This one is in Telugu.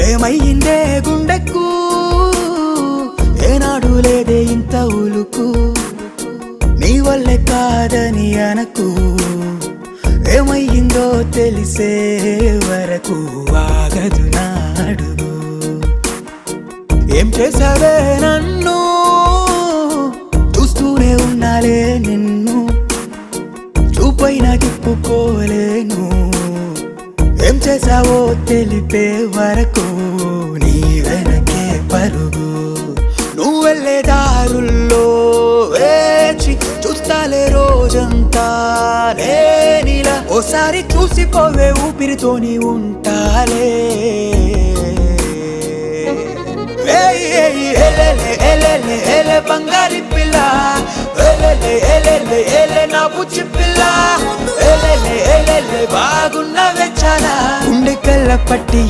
ఏమైందే గుండెక్కు ఏనాడు లేదే ఇంత ఉలుకు? నీ వల్లే కాదని అనకు. ఏమయ్యిందో తెలిసే వరకు ఆగదు నాడు. ఏం చేసావే నన్ను? చూస్తూనే ఉన్నాలే నిన్ను. చూపైన తిప్పుకోలేను చేసావో తెలిపే వరకు నీ వెనకే పరుగు. నువ్వు వెళ్ళే దారుల్లో వేచి చూస్తాలే రోజంతా. నేనిలా ఓసారి చూసిపోవే ఊపిరితోని ఉంటాలే. ఎలెలే ఎలెలే ఎలె బంగారి పిల్ల. ఎలెలే ఎలెలే ఎలె నా బుచ్చి పిల్ల. ఎలెలే ఎలెలే